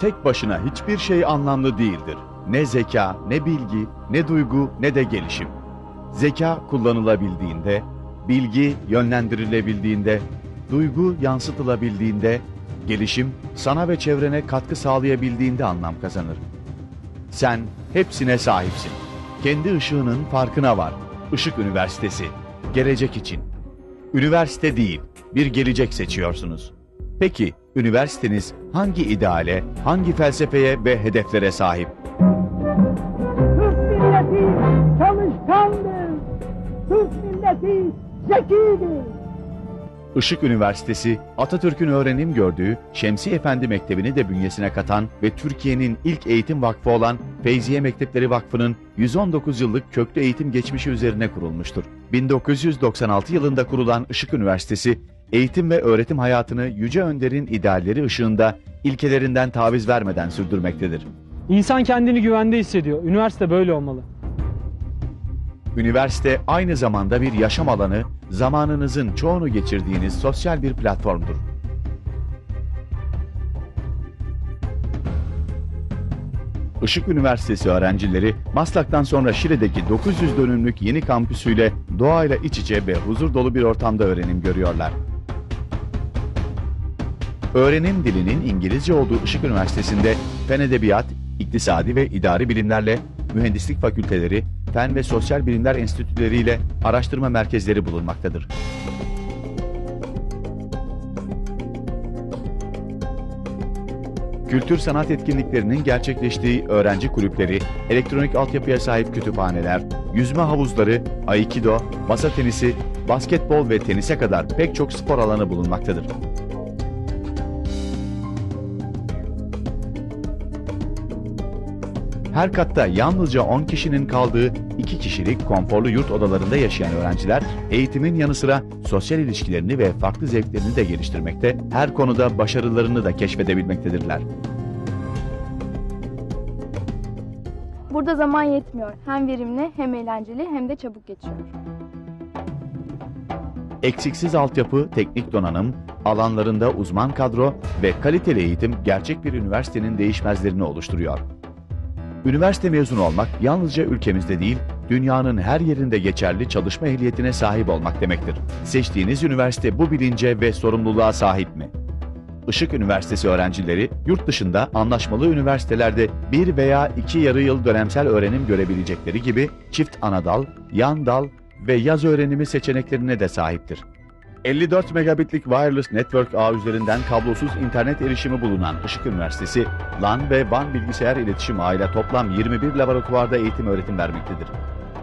tek başına hiçbir şey anlamlı değildir. Ne zeka, ne bilgi, ne duygu, ne de gelişim. Zeka kullanılabildiğinde, bilgi yönlendirilebildiğinde, duygu yansıtılabildiğinde, gelişim sana ve çevrene katkı sağlayabildiğinde anlam kazanır. Sen hepsine sahipsin. Kendi ışığının farkına var. Işık Üniversitesi. Gelecek için. Üniversite değil, bir gelecek seçiyorsunuz. Peki, üniversiteniz hangi ideale, hangi felsefeye ve hedeflere sahip? Türk milleti çalışkandır. Türk milleti zekidir. Işık Üniversitesi, Atatürk'ün öğrenim gördüğü Şemsi Efendi Mektebi'ni de bünyesine katan ve Türkiye'nin ilk eğitim vakfı olan Feyziye Mektepleri Vakfı'nın 119 yıllık köklü eğitim geçmişi üzerine kurulmuştur. 1996 yılında kurulan Işık Üniversitesi, eğitim ve öğretim hayatını Yüce Önder'in idealleri ışığında ilkelerinden taviz vermeden sürdürmektedir. İnsan kendini güvende hissediyor. Üniversite böyle olmalı. Üniversite aynı zamanda bir yaşam alanı, zamanınızın çoğunu geçirdiğiniz sosyal bir platformdur. Işık Üniversitesi öğrencileri Maslak'tan sonra Şile'deki 900 dönümlük yeni kampüsüyle doğayla iç içe ve huzur dolu bir ortamda öğrenim görüyorlar. Öğrenim dilinin İngilizce olduğu Işık Üniversitesi'nde fen edebiyat, iktisadi ve idari bilimlerle mühendislik fakülteleri, fen ve sosyal bilimler enstitüleriyle araştırma merkezleri bulunmaktadır. Kültür sanat etkinliklerinin gerçekleştiği öğrenci kulüpleri, elektronik altyapıya sahip kütüphaneler, yüzme havuzları, aikido, masa tenisi, basketbol ve tenise kadar pek çok spor alanı bulunmaktadır. Her katta yalnızca 10 kişinin kaldığı 2 kişilik konforlu yurt odalarında yaşayan öğrenciler eğitimin yanı sıra sosyal ilişkilerini ve farklı zevklerini de geliştirmekte, her konuda başarılarını da keşfedebilmektedirler. Burada zaman yetmiyor. Hem verimli hem eğlenceli hem de çabuk geçiyor. Eksiksiz altyapı, teknik donanım, alanlarında uzman kadro ve kaliteli eğitim gerçek bir üniversitenin değişmezlerini oluşturuyor. Üniversite mezunu olmak yalnızca ülkemizde değil, dünyanın her yerinde geçerli çalışma ehliyetine sahip olmak demektir. Seçtiğiniz üniversite bu bilince ve sorumluluğa sahip mi? Işık Üniversitesi öğrencileri yurt dışında anlaşmalı üniversitelerde bir veya iki yarı yıl dönemsel öğrenim görebilecekleri gibi çift anadal, yan dal ve yaz öğrenimi seçeneklerine de sahiptir. 54 megabitlik wireless network ağ üzerinden kablosuz internet erişimi bulunan Işık Üniversitesi, LAN ve WAN bilgisayar iletişim ağıyla toplam 21 laboratuvarda eğitim öğretim vermektedir.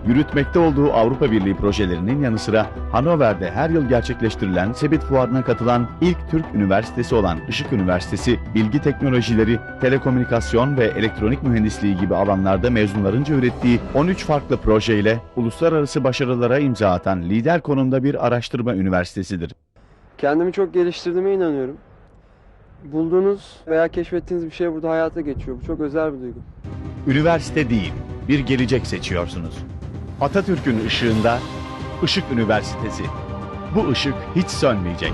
Yürütmekte olduğu Avrupa Birliği projelerinin yanı sıra Hanover'de her yıl gerçekleştirilen Sebit Fuarı'na katılan ilk Türk üniversitesi olan Işık Üniversitesi, bilgi teknolojileri, telekomünikasyon ve elektronik mühendisliği gibi alanlarda mezunlarınca ürettiği 13 farklı projeyle uluslararası başarılara imza atan lider konumda bir araştırma üniversitesidir. Kendimi çok geliştirdiğime inanıyorum. Bulduğunuz veya keşfettiğiniz bir şey burada hayata geçiyor. Bu çok özel bir duygu. Üniversite değil, bir gelecek seçiyorsunuz. Atatürk'ün ışığında Işık Üniversitesi. Bu ışık hiç sönmeyecek.